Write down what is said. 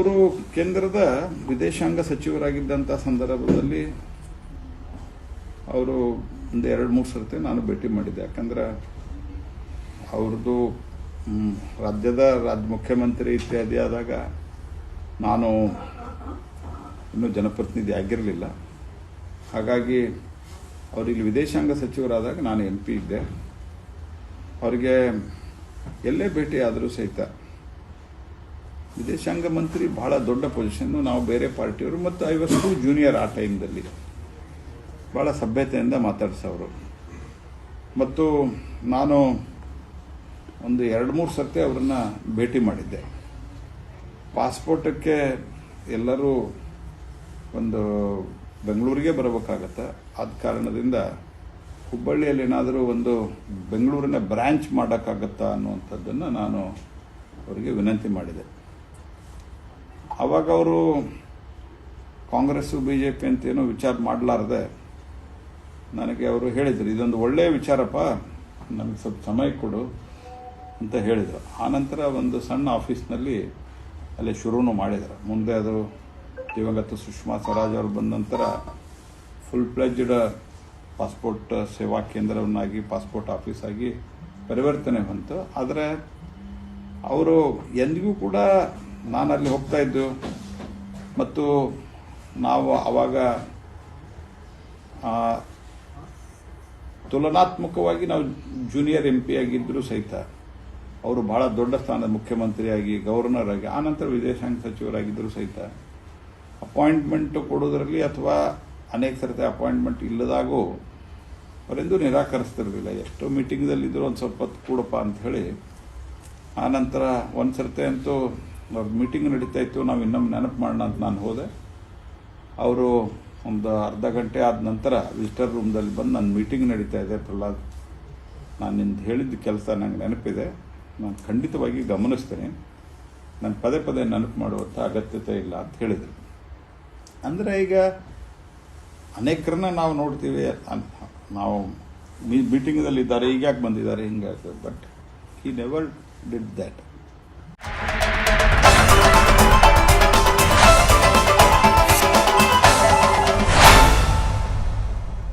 ಅವರು ಕೇಂದ್ರದ ವಿದೇಶಾಂಗ ಸಚಿವರಾಗಿದ್ದಂಥ ಸಂದರ್ಭದಲ್ಲಿ ಅವರು ಒಂದು ಎರಡು ಮೂರು ಸರ್ತಿ ನಾನು ಭೇಟಿ ಮಾಡಿದ್ದೆ. ಯಾಕಂದ್ರೆ ಅವ್ರದ್ದು ರಾಜ್ಯದ ರಾಜ್ಯ ಮುಖ್ಯಮಂತ್ರಿ ಇತ್ಯಾದಿ ಆದಾಗ ನಾನು ಇನ್ನೂ ಜನಪ್ರತಿನಿಧಿ ಆಗಿರಲಿಲ್ಲ. ಹಾಗಾಗಿ ಅವರಿಗೆ ವಿದೇಶಾಂಗ ಸಚಿವರಾದಾಗ ನಾನು ಎಂ ಪಿ ಇದ್ದೆ. ಅವರಿಗೆ ಎಲ್ಲೇ ಭೇಟಿ ಆದರೂ ಸಹಿತ ವಿದೇಶಾಂಗ ಮಂತ್ರಿ ಬಹಳ ದೊಡ್ಡ ಪೊಸಿಷನ್ನು ನಾವು ಬೇರೆ ಪಾರ್ಟಿಯವರು ಮತ್ತು ಐವತ್ತು ಜೂನಿಯರ್ ಆ ಟೈಮ್ದಲ್ಲಿ ಭಾಳ ಸಭ್ಯತೆಯಿಂದ ಮಾತಾಡಿಸೋರು. ಮತ್ತು ನಾನು ಒಂದು ಎರಡು ಮೂರು ಸರ್ತಿ ಅವರನ್ನು ಭೇಟಿ ಮಾಡಿದ್ದೆ. ಪಾಸ್ಪೋರ್ಟಕ್ಕೆ ಎಲ್ಲರೂ ಒಂದು ಬೆಂಗಳೂರಿಗೆ ಬರಬೇಕಾಗತ್ತೆ. ಆದ ಕಾರಣದಿಂದ ಹುಬ್ಬಳ್ಳಿಯಲ್ಲಿ ಏನಾದರೂ ಒಂದು ಬೆಂಗಳೂರಿನ ಬ್ರ್ಯಾಂಚ್ ಮಾಡೋಕ್ಕಾಗತ್ತಾ ಅನ್ನುವಂಥದ್ದನ್ನು ನಾನು ಅವರಿಗೆ ವಿನಂತಿ ಮಾಡಿದೆ. ಆವಾಗ ಅವರು ಕಾಂಗ್ರೆಸ್ಸು ಬಿ ಜೆ ಪಿ ಅಂತ ಏನೋ ವಿಚಾರ ಮಾಡಲಾರ್ದೆ ನನಗೆ ಅವರು ಹೇಳಿದರು, ಇದೊಂದು ಒಳ್ಳೆಯ ವಿಚಾರಪ್ಪ, ನನಗೆ ಸ್ವಲ್ಪ ಸಮಯ ಕೊಡು ಅಂತ ಹೇಳಿದರು. ಆನಂತರ ಒಂದು ಸಣ್ಣ ಆಫೀಸ್ನಲ್ಲಿ ಅಲ್ಲಿ ಶುರುನು ಮಾಡಿದರು. ಮುಂದೆ ಅದು ದಿವಂಗತ ಸುಷ್ಮಾ ಸ್ವರಾಜ್ ಅವರು ಬಂದ ನಂತರ ಫುಲ್ ಪ್ಲೆಜ್ಡ್ ಪಾಸ್ಪೋರ್ಟ್ ಸೇವಾ ಕೇಂದ್ರವನ್ನಾಗಿ, ಪಾಸ್ಪೋರ್ಟ್ ಆಫೀಸ್ ಆಗಿ ಪರಿವರ್ತನೆ ಬಂತು. ಆದರೆ ಅವರು ಎಂದಿಗೂ ಕೂಡ ನಾನು ಅಲ್ಲಿ ಹೋಗ್ತಾ ಇದ್ದು, ಮತ್ತು ನಾವು ಆವಾಗ ತುಲನಾತ್ಮಕವಾಗಿ ನಾವು ಜೂನಿಯರ್ ಎಂ ಪಿ ಆಗಿದ್ದರೂ ಸಹಿತ, ಅವರು ಬಹಳ ದೊಡ್ಡ ಸ್ಥಾನದ ಮುಖ್ಯಮಂತ್ರಿಯಾಗಿ ಗವರ್ನರ್ ಆಗಿ ಆನಂತರ ವಿದೇಶಾಂಗ ಸಚಿವರಾಗಿದ್ದರೂ ಸಹಿತ, ಅಪಾಯಿಂಟ್ಮೆಂಟ್ ಕೊಡೋದರಲ್ಲಿ ಅಥವಾ ಅನೇಕ ಸರ್ತಿ ಅಪಾಯಿಂಟ್ಮೆಂಟ್ ಇಲ್ಲದಾಗೂ, ಅವರೆಂದು ನಿರಾಕರಿಸ್ತಿರಲಿಲ್ಲ. ಎಷ್ಟೋ ಮೀಟಿಂಗ್ದಲ್ಲಿದ್ದರೂ ಒಂದು ಸ್ವಲ್ಪ ಕೂಡಪ್ಪ ಅಂತ ಹೇಳಿ ಆನಂತರ ಒಂದು ಸರ್ತಿ ಅಂತೂ ಮೀಟಿಂಗ್ ನಡೀತಾ ಇತ್ತು, ನಾವು ಇನ್ನೊಮ್ಮೆ ನೆನಪು ಮಾಡೋಣ ಅಂತ ನಾನು ಹೋದೆ. ಅವರು ಒಂದು ಅರ್ಧ ಗಂಟೆ ಆದ ನಂತರ ವಿಸಿಟರ್ ರೂಮ್ದಲ್ಲಿ ಬಂದು ನನ್ನ ಮೀಟಿಂಗ್ ನಡೀತಾ ಇದೆ ಪ್ರಹ್ಲಾದ್. ನಾನು ನಿಂದು ಹೇಳಿದ್ದ ಕೆಲಸ ನನಗೆ ನೆನಪಿದೆ. ನಾನು ಖಂಡಿತವಾಗಿ ಗಮನಿಸ್ತೇನೆ. ನಾನು ಪದೇ ಪದೇ ನೆನಪು ಮಾಡುವಂಥ ಅಗತ್ಯತೆ ಇಲ್ಲ ಅಂತ ಹೇಳಿದರು. ಅಂದರೆ ಈಗ ಅನೇಕರನ್ನ ನಾವು ನೋಡ್ತೀವಿ. ನಾವು ಮೀಟಿಂಗ್ದಲ್ಲಿ ಇದ್ದಾರೆ, ಈಗ ಯಾಕೆ ಬಂದಿದ್ದಾರೆ ಹಿಂಗಾಗ್ತದೆ but he never did that